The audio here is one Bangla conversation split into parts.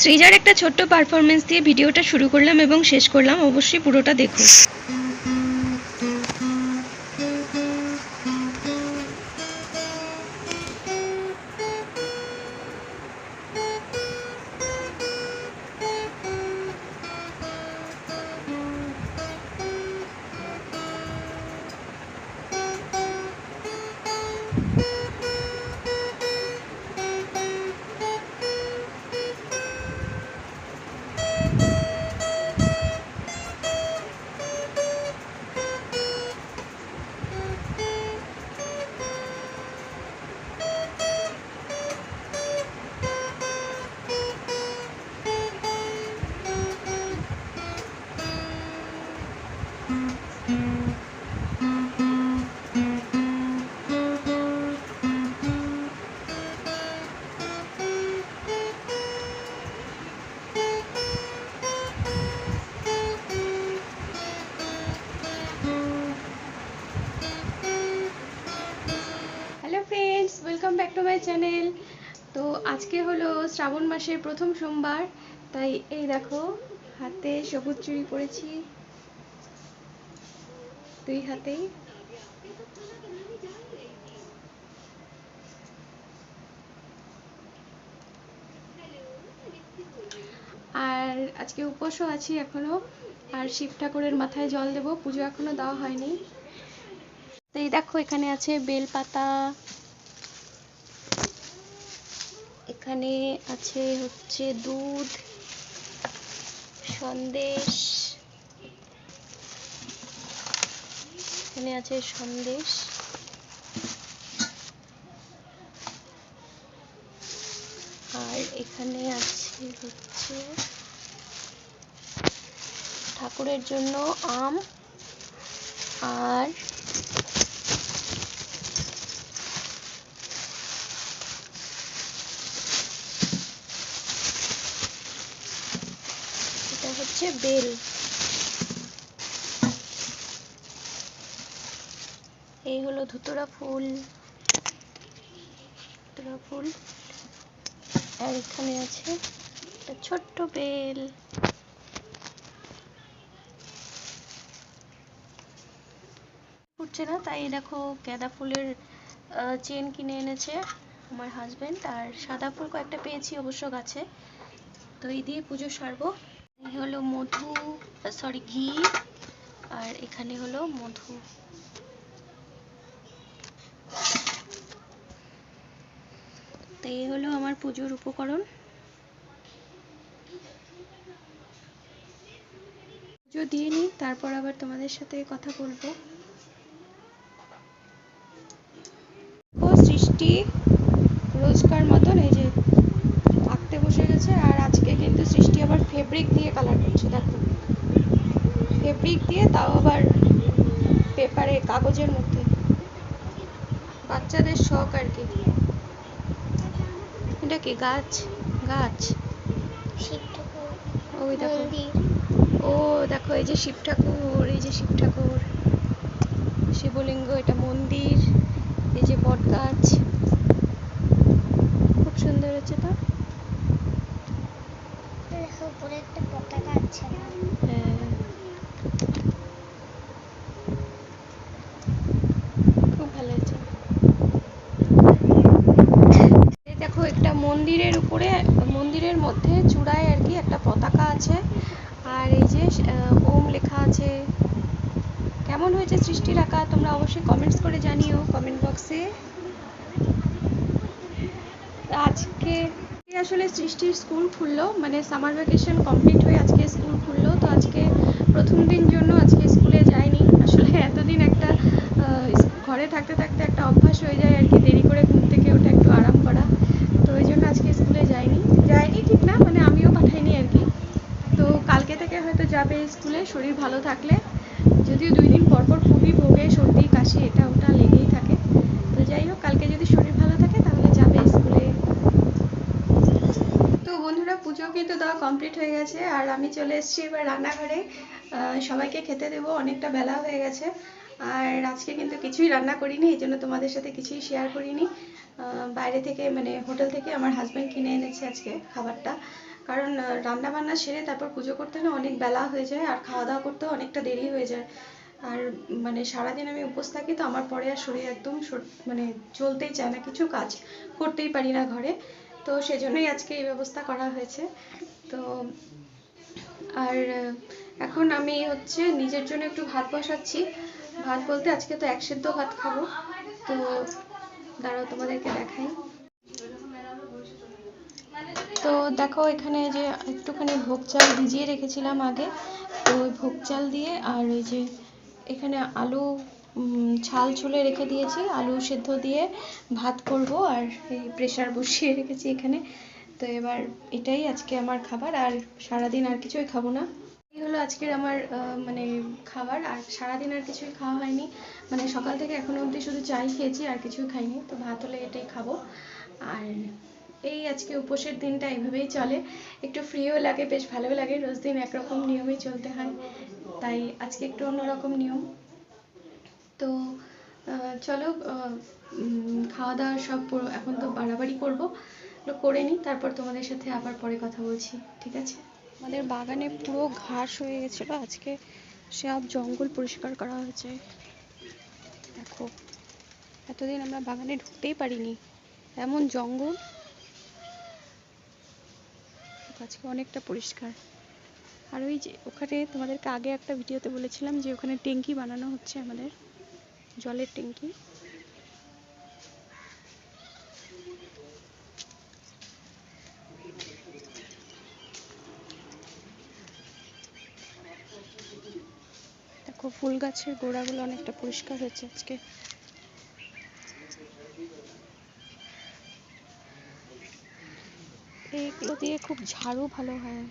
সৃজার একটা ছোট্ট পারফরমেন্স দিয়ে ভিডিওটা শুরু করলাম এবং শেষ করলাম। অবশ্যই পুরোটা দেখুন। Friends welcome back to my channel তো আজকে হলো শ্রাবণ মাসের প্রথম সোমবার, তাই এই দেখো, হাতে সবুজ চুরি পরেছি। দুই হাতেই আর আজকে উপোসও আছি এখনও, আর শিব ঠাকুরের মাথায় জল দেব, পুজো এখনও দেওয়া হয়নি। তো এই দেখো, এখানে আছে বেলপাতা এখানে আছে হচ্ছে দুধ, সন্দেশ, এখানে আছে সন্দেশ। আর এখানে আছে হচ্ছে ঠাকুরের জন্য আম আর এটা হচ্ছে বেল। এই হলো ধুতরা ফুল। ধুতরা ফুল। আর এখানে আছে একটা ছোট্ট বেল। ফুটছে না, তাই দেখো গাঁদা ফুলের চেন কিনে এনেছে আমার হাজবেন্ড আর সাদা ফুল কয়েকটা পেয়েছি অবশ্য গাছে। তো এই দিয়ে পুজো সারবো। হলো মধু সরি ঘি, আর এখানে হলো মধু। তো এই হলো আমার পুজোর উপকরণ। পুজো দিয়ে নিই, তারপর আবার তোমাদের সাথে কথা বলব। সৃষ্টি, রোজকার মতন এই যে আঁকতে বসে গেছে আর আজকে কিন্তু সৃষ্টি আবার ফেব্রিক দিয়ে কালার করছে দেখো। ফেব্রিক দিয়ে তাও আবার পেপারে কাগজের মধ্যে। বাচ্চাদের শখ আর কি। এটা কি গাছ? গাছ? ওই দেখো। ও দেখো এই যে শিব ঠাকুর এই যে শিব ঠাকুর। শিবলিঙ্গ এটা মন্দির এই যে বট গাছ খুব সুন্দর হচ্ছে তো। উপরে একটা পতাকা আছে খুব ভালো হয়েছে। দেখো, একটা মন্দিরের উপরে, মন্দিরের মধ্যে চূড়ায় আর কি একটা পতাকা আছে। আর এই যে ওম লেখা আছে। কেমন হয়েছে সৃষ্টির আঁকা তোমরা অবশ্যই কমেন্টস করে জানিও কমেন্ট বক্সে আজকে আসলে সৃষ্টির স্কুল খুললো মানে সামার ভ্যাকেশন কমপ্লিট হয়ে আজকে স্কুল খুললো। তো আজকে প্রথম দিন জন্য আজকে স্কুলে যায়নি আসলে এতদিন একটা ঘরে থাকতে থাকতে একটা অভ্যাস হয়ে যায় আর কি, দেরি করে ঘুম থেকে ওঠে, একটু আরাম করা। তো ওই জন্য আজকে স্কুলে যায়নি যায়নি ঠিক না মানে আমিও পাঠাইনি আর কি। তো কালকে থেকে হয়তো যাবে স্কুলে, শরীর ভালো থাকলে। যদিও দুই দিন পর পর খুবই ভোগে, সর্দি, কাশি, এটা ওটা লেগেই থাকে। তো যাই হোক, কালকে যদি শরীর ভালো থাকে তাহলে যাবে স্কুলে তো বন্ধুরা পুজো কিন্তু দেওয়া কমপ্লিট হয়ে গেছে, আর আমি চলে এসেছি এবার রান্নাঘরে। সবাইকে খেতে দেবো, অনেকটা বেলা হয়ে গেছে। আর আজকে কিন্তু কিছুই রান্না করিনি, এই জন্য তোমাদের সাথে কিছুই শেয়ার করিনি। বাইরে থেকে মানে হোটেল থেকে আমার হাজব্যান্ড কিনে এনেছে আজকে খাবারটা। কারণ রান্না বান্না সেরে তারপর পুজো করতে না অনেক বেলা হয়ে যায়, আর খাওয়া দাওয়া করতেও অনেকটা দেরি হয়ে যায়। আর মানে সারাদিন আমি উপোস থাকি, তো আমার পরে আর শরীর একদম মানে চলতেই চায় না, কিছু কাজ করতেই পারি না ঘরে। তো সেজন্যই আজকে এই ব্যবস্থা করা হয়েছে। তো আর, এখন আমি হচ্ছে নিজের জন্য একটু ভাত বসাচ্ছি। ভাত বলতে আজকে তো এক সেদ্ধ ভাত খাব। তো দাঁড়াও তোমাদেরকে দেখাই। তো দেখো এখানে যে একটুখানি ভোগ চাল ভিজিয়ে রেখেছিলাম আগে। তো ওই ভোগ চাল দিয়ে আর ওই যে এখানে আলু ছাল ছুলে রেখে দিয়েছি, আলু সেদ্ধ দিয়ে ভাত করব আর এই প্রেশার বসিয়ে রেখেছি এখানে। তো এবার এটাই আজকে আমার খাবার, আর সারাদিন আর কিছুই খাব না। এই হলো আজকের আমার মানে খাবার, আর সারাদিন আর কিছুই খাওয়া হয়নি। মানে সকাল থেকে এখনও অবধি শুধু চাই খেয়েছি, আর কিছুই খাইনি। তো ভাত হলে এটাই খাব। আর এই আজকে উপোসের দিনটা এইভাবেই চলে। একটু ফ্রিও লাগে, বেশ ভালোও লাগে। রোজ দিন একরকম নিয়মেই চলতে হয়। তাই আজকে একটু অন্যরকম নিয়ম। তো চলো খাওয়া দাওয়া সব এখন তো বাড়াবাড়ি করব। করে নিই, তারপর তোমাদের সাথে আবার পরে কথা বলছি, ঠিক আছে? আমাদের বাগানে পুরো ঘাস হয়ে গেছিল, আজকে সব জঙ্গল পরিষ্কার করা হয়েছে। দেখো, এতদিন আমরা বাগানে ঢুকতেই পারিনি, এমন জঙ্গল। আজকে অনেকটা পরিষ্কার। আর ওই যে, ওখানে তোমাদেরকে আগে একটা ভিডিওতে বলেছিলাম যে, ওখানে ট্যাঙ্কি বানানো হচ্ছে আমাদের। জলের ট্যাঙ্কি। দেখো, ফুল গাছের গোড়াগুলো অনেকটা পরিষ্কার হয়েছে আজকে। এগুলো দিয়ে খুব ঝাড়ু ভালো হয়,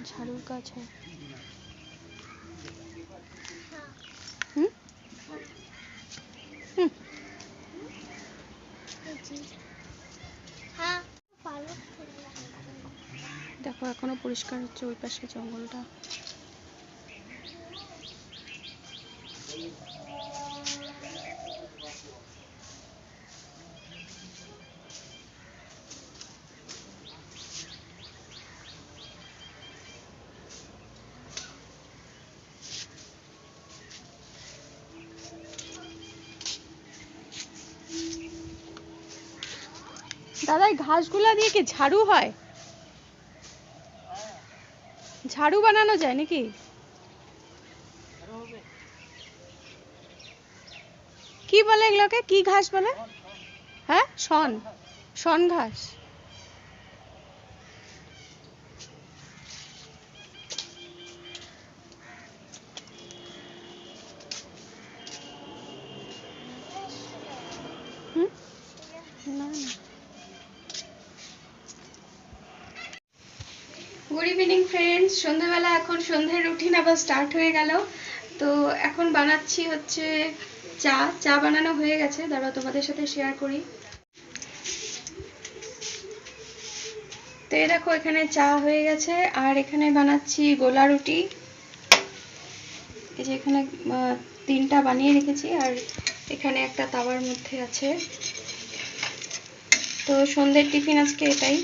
ঝাড়ুর কাজ হয় হুম হুম হ্যাঁ পারো এখনও পরিষ্কার হচ্ছে ওই পাশে জঙ্গলটা। দাদা এই ঘাসগুলা দিয়ে কি ঝাড়ু হয়? ঝাড়ু বানানো যায় নাকি? কি বলে এগুলোকে? কি ঘাস বলে? হ্যাঁ? শন। শন ঘাস। গুড ইভিনিং ফ্রেন্ডস সন্ধ্যাবেলা এখন সন্ধ্যের রুটিন আবার স্টার্ট হয়ে গেল। তো এখন বানাচ্ছি হচ্ছে চা। চা বানানো হয়ে গেছে। দাঁড়াও, তোমাদের সাথে শেয়ার করি। তো এই দেখো, এখানে চা হয়ে গেছে। আর এখানে বানাচ্ছি গোলা রুটি। এই যে এখানে তিনটা বানিয়ে রেখেছি। আর এখানে একটা তাওয়ার মধ্যে আছে। তো সন্ধ্যের টিফিন আজকে এটাই।